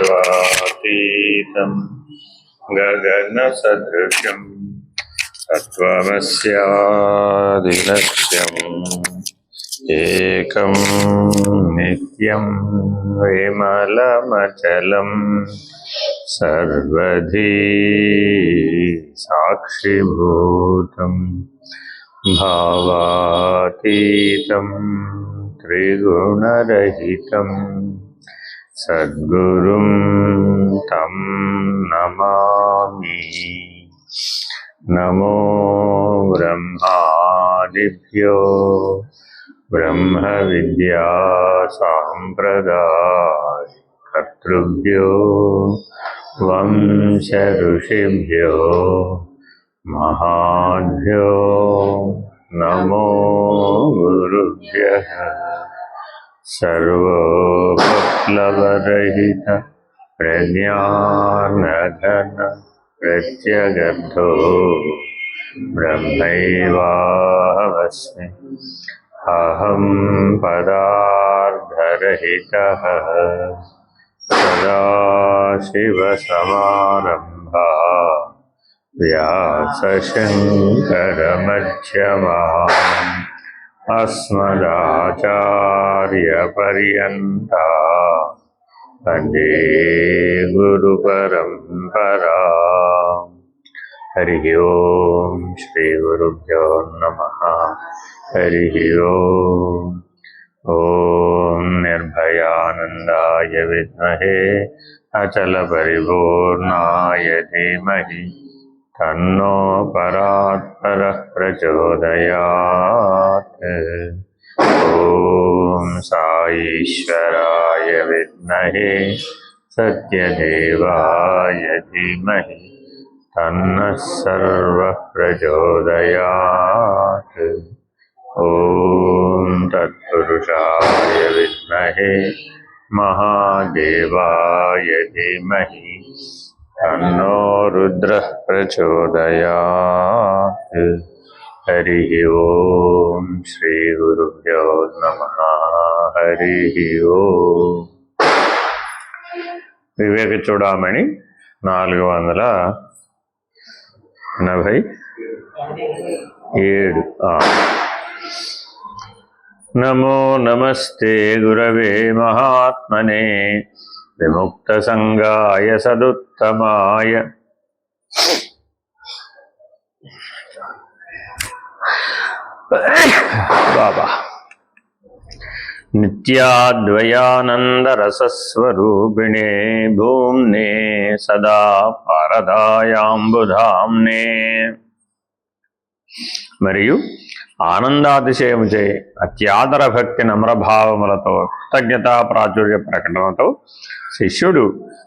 द्वातीतं गगनसदृशम् तत्त्वमस्यादिलक्ष्यम् एकं नित्यं विमलमचलं सर्वधी साक्षिभूतम् भावातीतं त्रिगुणरहितम् सद्गुरुं तं नमामि। नमो ब्रह्मादिभ्यो ब्रह्मविद्यासाम्प्रदाय कर्तृभ्यो वंशऋषिभ्यो महाभ्यो नमो गुरुभ्यः। सर्वोपप्लवरहित प्रज्ञानघन प्रत्यगर्थो ब्रह्मैवाहमस्मि अहं पदार्धरहितः सदाशिवसमारम्भा व्यासशङ्करमध्यमाम् अस्मदाचार्यपर्यन्ता वंदे गुरुपरम्परा। हरिः ओं श्रीगुरुभ्यो नमः। हरिः ओम्। ॐ निर्भयानन्दाय विद्महे। अचलपरिपूर्णाय धीमहि। तन्नो परात्परः प्रचोदयात् ॐ साईश्वराय विद्महे सत्यदेवाय धीमहि तन्नः सर्वः प्रचोदयात् ॐ तत्पुरुषाय विद्महे महादेवाय धीमहि तन्नो रुद्रः प्रचोदयात् हरिः ॐ श्रीगुरुभ्यो नमः हरिः ఓం వివేక చూడమని నాలుగు వందల ఎనభై ఏడు ఆ. నమో నమస్తే గురవే మహాత్మనే విముక్త సంగాయ సదుత్తమాయ. బాబా. నిత్యాద్వయానందరసస్వరూపిణే భూమ్నే సదా పారదాయాంబుధాంనే మరియు ఆనందాతిశయముచే అత్యాదర భక్తి నమ్రభావములతో కృతజ్ఞతా ప్రాచుర్య ప్రకటనతో శిష్యుడు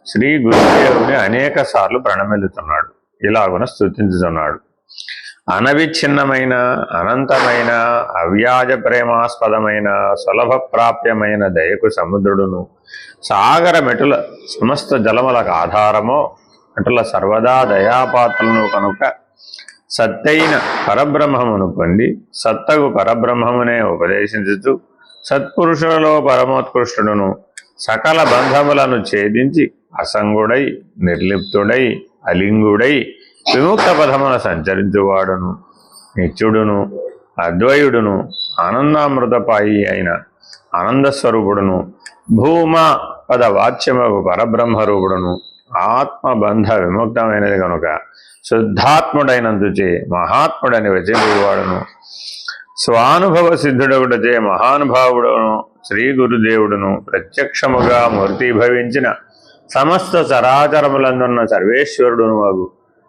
శ్రీ గురుదేవుని అనేక సార్లు ప్రణమిల్లుతున్నాడు. ఇలాగున స్థుతించుతున్నాడు అనవిచ్ఛిన్నమైన అనంతమైన అవ్యాజ ప్రేమాస్పదమైన సులభ ప్రాప్యమైన దయకు సముద్రుడును సాగర మెటుల సమస్త జలములకు ఆధారమో అటుల సర్వదా దయాపాత్రలను కనుక సత్తైన పరబ్రహ్మమును పొంది సత్తగు పరబ్రహ్మమునే ఉపదేశించుతూ సత్పురుషులలో పరమోత్కృష్టుడును సకల బంధములను ఛేదించి అసంగుడై నిర్లిప్తుడై అలింగుడై విముక్త పథమున సంచరించువాడును. నిత్యుడును అద్వయుడును ఆనందామృతపాయి అయిన ఆనందస్వరూపుడును భూమ పద వాచ్యమగు పరబ్రహ్మరూపుడును. ఆత్మబంధ విముక్తమైనది కనుక శుద్ధాత్ముడైనందుచే మహాత్ముడని వచించేవాడును స్వానుభవ సిద్ధుడొకటచే మహానుభావుడును శ్రీ గురుదేవుడును ప్రత్యక్షముగా మూర్తిభవించిన సమస్త చరాచరములందున్న సర్వేశ్వరుడును అగు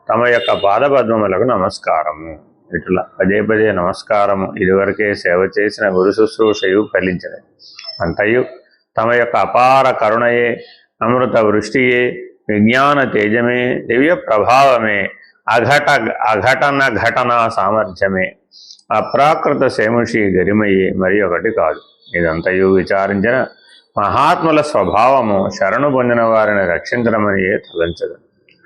తమ యొక్క పాదపద్మములకు నమస్కారము. ఇట్లా పదే పదే నమస్కారము. ఇదివరకే సేవ చేసిన గురు శుశ్రూషయు ఫలించినది. అంతయు తమ యొక్క అపార కరుణయే అమృత వృష్టియే విజ్ఞాన తేజమే దివ్య ప్రభావమే అఘట అఘటన ఘటన సామర్థ్యమే. అప్రాకృత శేముషి గరిమయే మరి ఒకటి కాదు. ఇదంతయు విచారించిన మహాత్ముల స్వభావము శరణు పొందిన వారిని రక్షించడమనియే తలంచదు.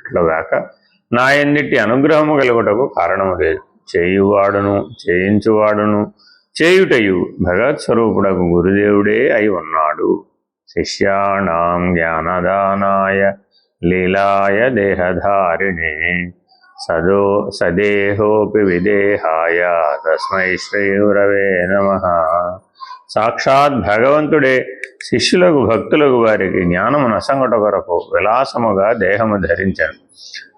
అట్లుగాక నా ఎన్నిటి అనుగ్రహము కలుగుటకు కారణము లేదు. చేయువాడును చేయించువాడును చేయుటయు భగవత్ స్వరూపుడకు గురుదేవుడే అయి ఉన్నాడు. శిష్యాణం జ్ఞానదానాయ లీలాయ దేహధారిణే. సదో సదేహోపి విదేహాయ. తస్మై శ్రీ గురవే నమ. సాక్షాత్ భగవంతుడే శిష్యులకు భక్తులకు వారికి జ్ఞానము నసంగట కొరకు విలాసముగా దేహము ధరించాను.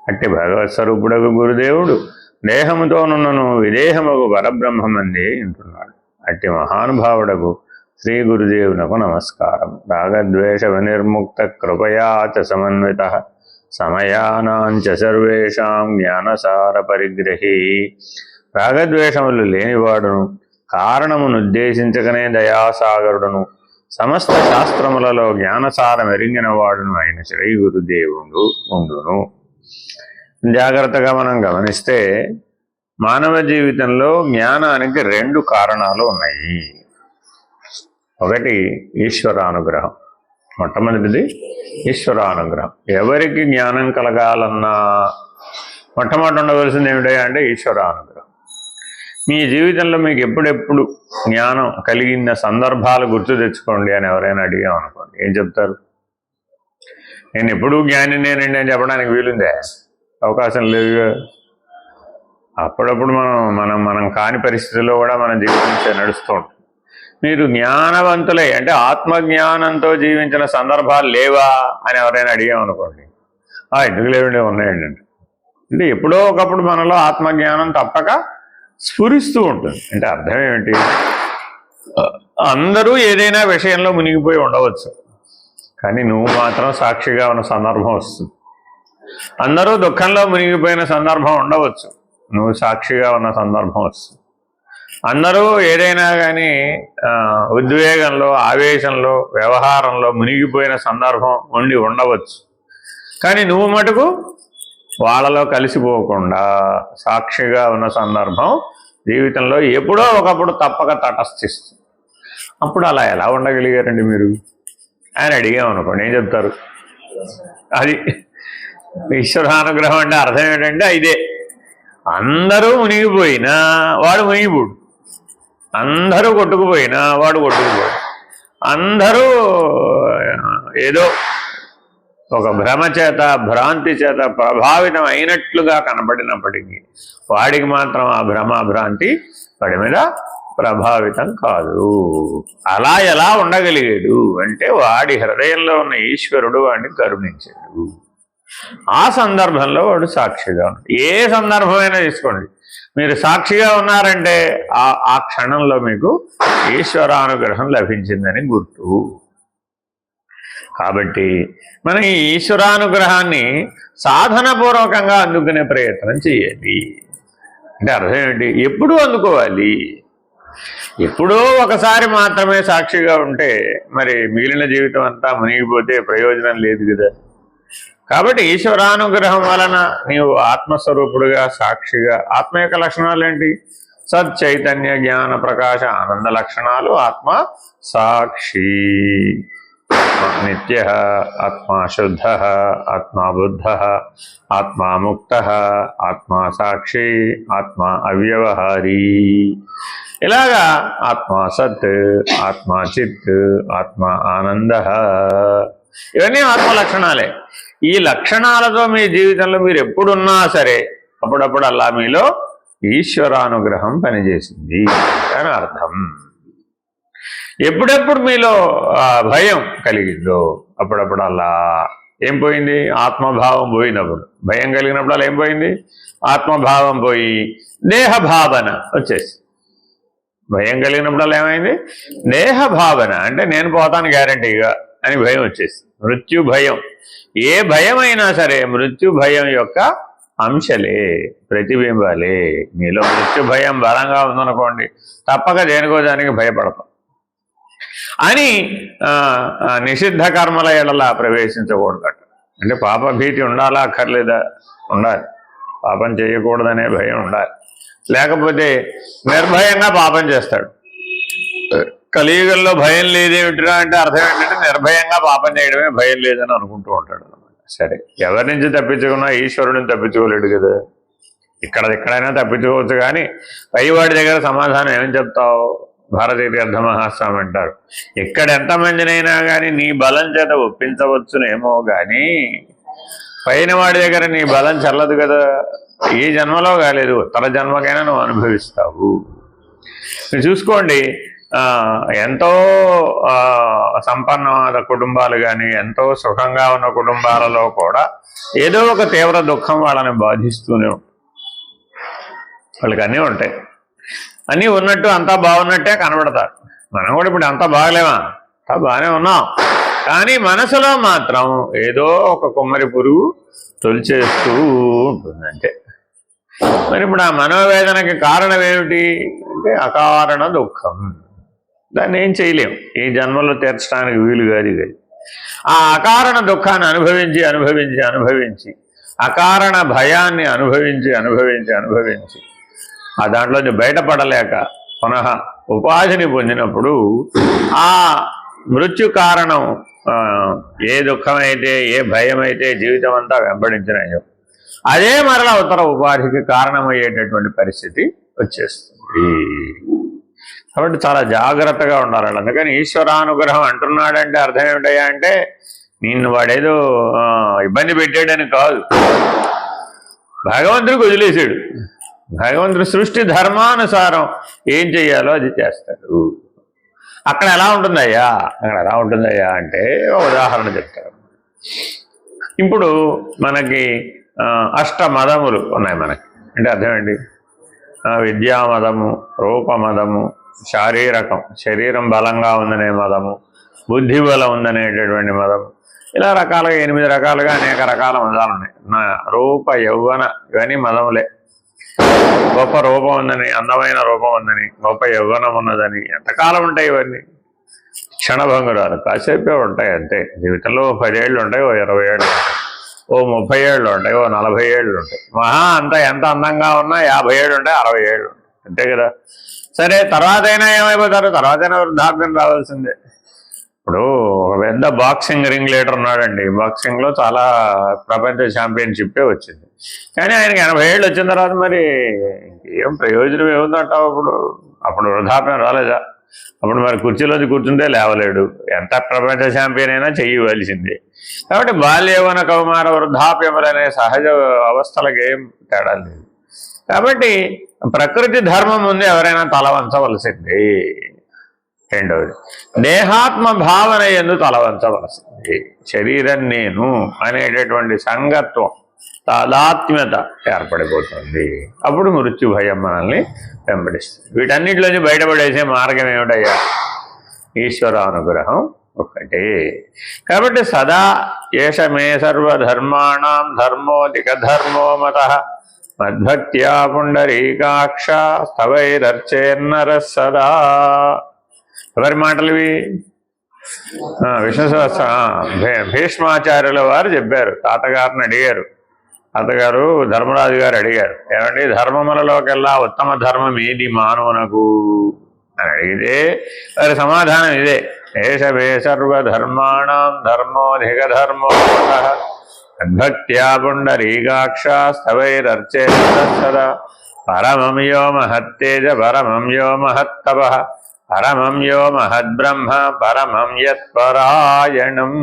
అట్టి భగవత్ స్వరూపుడకు గురుదేవుడు దేహముతోనున్నను విదేహముకు పరబ్రహ్మమంది అంటున్నాడు అట్టి మహానుభావుడకు శ్రీ గురుదేవునకు నమస్కారం. రాగద్వేష వినిర్ముక్త కృపయాచ సమన్విత. సమయానాంచ సర్వేషాం జ్ఞానసార పరిగ్రహి. రాగద్వేషములు లేనివాడును కారణమునుద్దేశించకనే దయాసాగరుడును. సమస్త శాస్త్రములలో జ్ఞానసారం ఎరిగిన వాడును అయిన శ్రీ గురుదేవుడు ఉండును. జాగ్రత్తగా మనం గమనిస్తే మానవ జీవితంలో జ్ఞానానికి రెండు కారణాలు ఉన్నాయి. ఒకటి ఈశ్వరానుగ్రహం. మొట్టమొదటిది ఈశ్వరానుగ్రహం. ఎవరికి జ్ఞానం కలగాలన్నా మొట్టమొదటి ఉండవలసింది ఏమిటంటే అంటే ఈశ్వరానుగ్రహం. మీ జీవితంలో మీకు ఎప్పుడెప్పుడు జ్ఞానం కలిగిన సందర్భాలు గుర్తు తెచ్చుకోండి అని ఎవరైనా అడిగాం అనుకోండి. ఏం చెప్తారు? నేను ఎప్పుడూ జ్ఞాని నేనండి అని చెప్పడానికి వీలుందే. అవకాశం లేదు అప్పుడప్పుడు మనం మనం మనం కాని పరిస్థితుల్లో కూడా మన జీవితం నడుస్తూ ఉంటాం మీరు జ్ఞానవంతులై అంటే ఆత్మజ్ఞానంతో జీవించిన సందర్భాలు లేవా అని ఎవరైనా అడిగామనుకోండి ఆ ఎందుకు లేవండి? ఉన్నాయండి అంటే. ఎప్పుడో ఒకప్పుడు మనలో ఆత్మజ్ఞానం తప్పక స్ఫురిస్తూ ఉంటుంది. అంటే అర్థం ఏమిటి? అందరూ ఏదైనా విషయంలో మునిగిపోయి ఉండవచ్చు. కానీ నువ్వు మాత్రం సాక్షిగా ఉన్న సందర్భం వస్తుంది. అందరూ దుఃఖంలో మునిగిపోయిన సందర్భం ఉండవచ్చు. నువ్వు సాక్షిగా ఉన్న సందర్భం వస్తుంది. అందరూ ఏదైనా కానీ ఉద్వేగంలో ఆవేశంలో వ్యవహారంలో మునిగిపోయిన సందర్భం ఉండి ఉండవచ్చు. కానీ నువ్వు మటుకు వాళ్ళలో కలిసిపోకుండా సాక్షిగా ఉన్న సందర్భం జీవితంలో ఎప్పుడో ఒకప్పుడు తప్పక తటస్థిస్తుంది. అప్పుడు అలా ఎలా ఉండగలిగారండి మీరు? ఆయన అడిగామనుకోండి ఏం చెప్తారు. అది ఈశ్వరానుగ్రహం అంటే అర్థం ఏంటంటే ఇదే. అందరూ మునిగిపోయినా వాడు మునిగిపోడు. అందరూ కొట్టుకుపోయినా వాడు కొట్టుకుపోయి అందరూ ఏదో ఒక భ్రమ చేత భ్రాంతి చేత ప్రభావితం అయినట్లుగా కనబడినప్పటికీ వాడికి మాత్రం ఆ భ్రమ భ్రాంతి వాడి మీద ప్రభావితం కాదు. అలా ఎలా ఉండగలిగాడు అంటే వాడి హృదయంలో ఉన్న ఈశ్వరుడు వాడిని కరుణించాడు. ఆ సందర్భంలో వాడు సాక్షిగా ఏ సందర్భమైనా తీసుకోండి. మీరు సాక్షిగా ఉన్నారంటే ఆ ఆ క్షణంలో మీకు ఈశ్వరానుగ్రహం లభించిందని గుర్తు. కాబట్టి మనం ఈ ఈశ్వరానుగ్రహాన్ని సాధనపూర్వకంగా అందుకునే ప్రయత్నం చేయాలి అంటే అర్థం ఏంటి? ఎప్పుడూ అందుకోవాలి. ఎప్పుడో ఒకసారి మాత్రమే సాక్షిగా ఉంటే మరి మిగిలిన జీవితం అంతా మునిగిపోతే ప్రయోజనం లేదు కదా. కాబట్టి ఈశ్వరానుగ్రహం వలన నీవు ఆత్మస్వరూపుడుగా సాక్షిగా ఆత్మ యొక్క లక్షణాలు ఏంటి సత్ చైతన్య జ్ఞాన ప్రకాశ ఆనంద లక్షణాలు ఆత్మ సాక్షి. నిత్య ఆత్మా శుద్ధ ఆత్మా బుద్ధ ఆత్మా ముక్త ఆత్మా సాక్షి ఆత్మా అవ్యవహారీ. ఇలాగా ఆత్మా సత్ ఆత్మా చిత్ ఆత్మా ఆనంద. ఇవన్నీ ఆత్మ లక్షణాలే. ఈ లక్షణాలతో మీ జీవితంలో మీరు ఎప్పుడున్నా సరే అప్పుడప్పుడు అలా మీలో ఈశ్వరానుగ్రహం పనిచేసింది అని అర్థం. ఎప్పుడెప్పుడు మీలో భయం కలిగిందో అప్పుడప్పుడు అలా ఏం పోయింది? ఆత్మభావం పోయినప్పుడు. భయం కలిగినప్పుడు అలా ఏం పోయింది? ఆత్మభావం పోయి దేహభావన వచ్చేసి భయం కలిగినప్పుడు అలా ఏమైంది? దేహభావన అంటే నేను పోతాను గ్యారంటీగా అని భయం వచ్చేసి మృత్యు భయం. ఏ భయమైనా సరే మృత్యు భయం యొక్క అంశలే ప్రతిబింబాలే. మీలో మృత్యు భయం బలంగా ఉందనుకోండి తప్పక దేనికో దానికి భయపడతాం. అని నిషిద్ధ కర్మల ఎడలా ప్రవేశించకూడదట. అంటే పాప భీతి ఉండాలా అక్కర్లేదా? ఉండాలి. పాపం చేయకూడదనే భయం ఉండాలి. లేకపోతే నిర్భయంగా పాపం చేస్తాడు. కలియుగంలో భయం లేదేమిటిరా అంటే అర్థం ఏంటంటే నిర్భయంగా పాపం చేయడమే భయం లేదని అనుకుంటూ ఉంటాడు సరే ఎవరి నుంచి తప్పించుకున్నా ఈశ్వరుడిని తప్పించుకోలేడు కదా. ఇక్కడ ఎక్కడైనా తప్పించుకోవచ్చు కానీ పైవాడి దగ్గర సమాధానం ఏమని చెప్తావు? భారతీయ తీర్థ మహాస్వామి అంటారు. ఎక్కడ ఎంతమందినైనా కానీ నీ బలం చేత ఒప్పించవచ్చునేమో కానీ పైన వాడి దగ్గర నీ బలం చల్లదు కదా. ఈ జన్మలో కాలేదు ఉత్తర జన్మకైనా నువ్వు అనుభవిస్తావు. చూసుకోండి ఎంతో సంపన్న కుటుంబాలు కానీ ఎంతో సుఖంగా ఉన్న కుటుంబాలలో కూడా ఏదో ఒక తీవ్ర దుఃఖం వాళ్ళని బాధిస్తూనే ఉంటుంది వాళ్ళకి అన్నీ ఉంటాయి. అన్నీ ఉన్నట్టు అంతా బాగున్నట్టే కనబడతారు. మనం కూడా ఇప్పుడు అంతా బాగలేమా? అంతా బాగానే ఉన్నాం. కానీ మనసులో మాత్రం ఏదో ఒక కొమ్మరి పురుగు తొలిచేస్తూ ఉంటుంది మరి ఇప్పుడు ఆ మనోవేదనకి కారణం ఏమిటి? అంటే అకారణ దుఃఖం. దాన్ని ఏం చేయలేం. ఈ జన్మలో తీర్చడానికి వీలు కాదు కాదు ఆ అకారణ దుఃఖాన్ని అనుభవించి అనుభవించి అనుభవించి అకారణ భయాన్ని అనుభవించి అనుభవించి అనుభవించి ఆ దాంట్లోంచి బయటపడలేక పునః ఉపాధిని పొందినప్పుడు ఆ మృత్యు కారణం ఏ దుఃఖమైతే ఏ భయం అయితే జీవితం అంతా వెంబడించినాయో అదే మరలా ఉత్తర ఉపాధికి కారణమయ్యేటటువంటి పరిస్థితి వచ్చేస్తుంది. కాబట్టి చాలా జాగ్రత్తగా ఉండాలి అందుకని ఈశ్వరానుగ్రహం అంటున్నాడంటే అర్థం ఏమిటయ్యా అంటే నిన్ను వాడేదో ఇబ్బంది పెట్టాడని కాదు. భగవంతుడికి వదిలేశాడు. భగవంతుడు సృష్టి ధర్మానుసారం ఏం చెయ్యాలో అది చేస్తాడు. అక్కడ ఎలా ఉంటుందయ్యా? అక్కడ ఎలా ఉంటుందయ్యా అంటే ఉదాహరణ చెప్తారు ఇప్పుడు మనకి ఆ, అష్ట ఉన్నాయి మనకి. అంటే అర్థం విద్యామతము రూపమతము విద్యామదము రూపమదము శారీరకం శరీరం బలంగా ఉందనే మదము బుద్ధి బలం ఉందనేటటువంటి మదము. ఇలా రకాలుగా ఎనిమిది రకాలుగా అనేక రకాల మదాలు ఉన్నాయి. రూప యౌవన ఇవన్నీ మదములే. గొప్ప రూపం ఉందని అందమైన రూపం ఉందని గొప్ప యవ్వనం ఉన్నదని ఎంతకాలం ఉంటాయి ఇవన్నీ? క్షణభంగురాలు కాసేపే ఉంటాయి అంతే. జీవితంలో ఓ పదేళ్ళు ఉంటాయి ఓ ఇరవై ఏళ్ళు ఉంటాయి. ఓ ముప్పై ఏళ్ళు ఉంటాయి ఓ నలభై ఏళ్ళు ఉంటాయి. మహా అంత ఎంత అందంగా ఉన్నా యాభై ఏళ్ళు ఉంటాయి అరవై ఏళ్ళు ఉంటాయి. అంతే కదా? సరే తర్వాత అయినా ఏమైపోతారు తర్వాత అయినా వృద్ధాప్యం రావాల్సిందే. ఇప్పుడు ఒక పెద్ద బాక్సింగ్ రింగ్ లీడర్ ఉన్నాడండి. బాక్సింగ్లో చాలా ప్రపంచ ఛాంపియన్షిప్పే వచ్చింది. కానీ ఆయనకి ఎనభై ఏళ్ళు వచ్చిన తర్వాత మరి ఏం ప్రయోజనం ఏముందంటావు అప్పుడు? అప్పుడు వృద్ధాప్యం రాలేదా? అప్పుడు మరి కుర్చీలోంచి కూర్చుంటే లేవలేడు. ఎంత ప్రపంచ ఛాంపియన్ అయినా చెయ్యవలసిందే కాబట్టి బాల్యవన కౌమార వృద్ధాప్యములు అనే సహజ అవస్థలకేం ఏం తేడా లేదు. కాబట్టి ప్రకృతి ధర్మం ముందు ఎవరైనా తల వంచవలసింది. రెండవది దేహాత్మ భావన ఎందు తలవంచవలసింది శరీరం నేను అనేటటువంటి సంగత్వం తాదాత్మ్యత ఏర్పడిపోతుంది. అప్పుడు మృత్యు భయం మనల్ని వెంబడిస్తుంది. వీటన్నిటిలోంచి బయటపడేసే మార్గం ఏమిటయ్యా? ఈశ్వరానుగ్రహం ఒకటి కాబట్టి సదా ఏషమే సర్వధర్మాణం ధర్మోధిక ధర్మో మత మద్భక్త్యా పుండరీకాక్ష స్థవైరర్చేన్నర సదా ఎవరి మాటలు ఇవి? విష్ణు సహస్ర భీష్మాచార్యుల వారు చెప్పారు. తాతగారిని అడిగారు. తాతగారు ధర్మరాజు గారు అడిగారు. ఏమండి ధర్మములలోకెల్లా ఉత్తమ ధర్మం ఏది మానవునకు? అని అడిగితే వారి సమాధానం ఇదే. ఏషవే సర్వధర్మాణం ధర్మో మతః అద్భక్త్యా పుండరీకాక్ష పరమం యో మహత్తేజ పరమం యో మహత్తవ పరమం యో మహద్బ్రహ్మ పరమం యత్పరాయణం.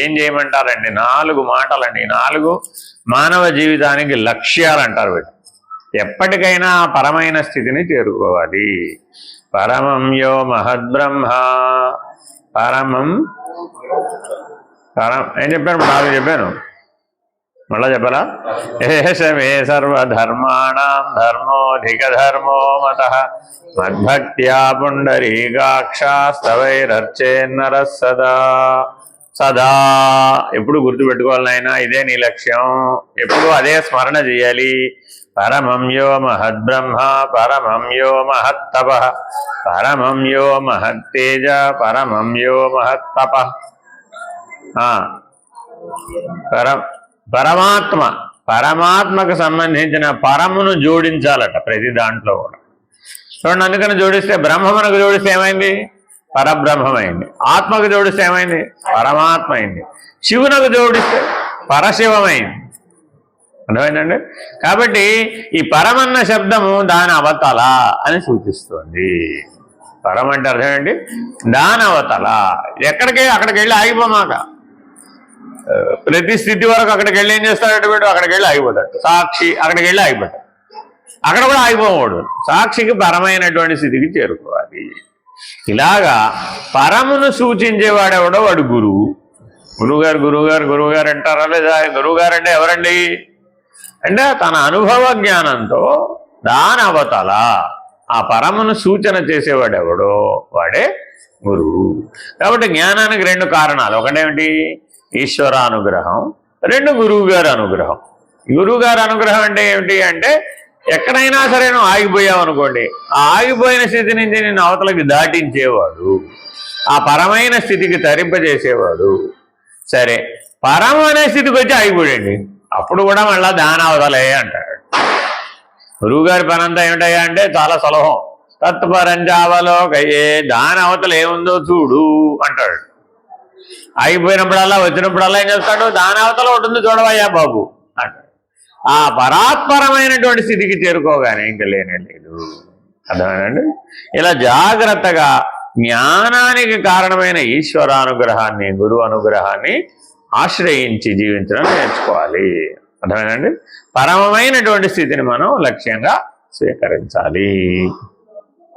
ఏం చేయమంటారండి? నాలుగు మాటలండి. నాలుగు మానవ జీవితానికి లక్ష్యాలంటారు వీటి ఎప్పటికైనా ఆ పరమైన స్థితిని చేరుకోవాలి. పరమం యో మహద్బ్రహ్మ పరమం పరం ఏం చెప్పాను బాగా చెప్పాను. మళ్ళా చెప్పరా ఏషమే సర్వధర్మాణం ధర్మోధిక ధర్మో మత మద్భక్త్యా పుండరీకాక్షాస్తవైరర్చేన్నర సదా. సదా. ఎప్పుడు గుర్తుపెట్టుకోవాలి నాయనా ఇదే నీ లక్ష్యం. ఎప్పుడు అదే స్మరణ చేయాలి. పరమం యో మహద్బ్రహ్మ పరమం యో మహత్తప పరమం యో మహత్తేజ పరమం యో మహత్తప. ఆ, పరం పరమాత్మ పరమాత్మకు సంబంధించిన పరమును జోడించాలట ప్రతి దాంట్లో కూడా. చూడండి అందుకని జోడిస్తే బ్రహ్మమునకు జోడిస్తే ఏమైంది? పరబ్రహ్మమైంది. ఆత్మకు జోడిస్తే ఏమైంది? పరమాత్మ అయింది శివునకు జోడిస్తే పరశివమైంది. అర్థమైందండి? కాబట్టి ఈ పరమన్న శబ్దము దాని అవతల అని సూచిస్తుంది. పరం అంటే అర్థం ఏంటి? దాని అవతల. ఎక్కడికి? అక్కడికి వెళ్ళి ఆగిపోమాక. ప్రతి స్థితి వరకు అక్కడికి వెళ్ళి ఏం చేస్తాడంటే వీడు అక్కడికి వెళ్ళి ఆగిపోతాడు. సాక్షి అక్కడికి వెళ్ళి ఆగిపోతాడు. అక్కడ కూడా ఆగిపోవాడు. సాక్షికి పరమైనటువంటి స్థితికి చేరుకోవాలి. ఇలాగా పరమును సూచించేవాడెవడో వాడు గురువు. గురువుగారు గురువుగారు గురువుగారు అంటారా లేదా? గురువుగారు అంటే ఎవరండి? అంటే తన అనుభవ జ్ఞానంతో దాని అవతల ఆ పరమును సూచన చేసేవాడెవడో వాడే గురువు. కాబట్టి జ్ఞానానికి రెండు కారణాలు. ఒకటేమిటి? ఈశ్వర అనుగ్రహం రెండు గురువుగారి అనుగ్రహం గురువుగారి అనుగ్రహం అంటే ఏమిటి అంటే ఎక్కడైనా సరే నువ్వు ఆగిపోయావు అనుకోండి ఆ ఆగిపోయిన స్థితి నుంచి నేను అవతలకి దాటించేవాడు ఆ పరమైన స్థితికి తరింపజేసేవాడు. సరే పరం అనే స్థితికి వచ్చి ఆగిపోయండి అప్పుడు కూడా మళ్ళా దాని అవతలే అంటాడు. గురువుగారి పని అంతా ఏమిటయ్యా అంటే చాలా సులభం. తత్పరంజావలోకయ్యే దాని అవతల ఏముందో చూడు అంటాడు. అయిపోయినప్పుడల్లా వచ్చినప్పుడల్లా ఏం చేస్తాడు? దాని అవతల ఉంటుంది చూడవయ్యా బాబు అంటాడు. ఆ పరాత్పరమైనటువంటి స్థితికి చేరుకోగానే ఇంకా లేనే లేదు అర్థమేనండి ఇలా జాగ్రత్తగా జ్ఞానానికి కారణమైన ఈశ్వరానుగ్రహాన్ని గురువు అనుగ్రహాన్ని ఆశ్రయించి జీవించడం నేర్చుకోవాలి. అర్థమేనండి పరమమైనటువంటి స్థితిని మనం లక్ష్యంగా స్వీకరించాలి.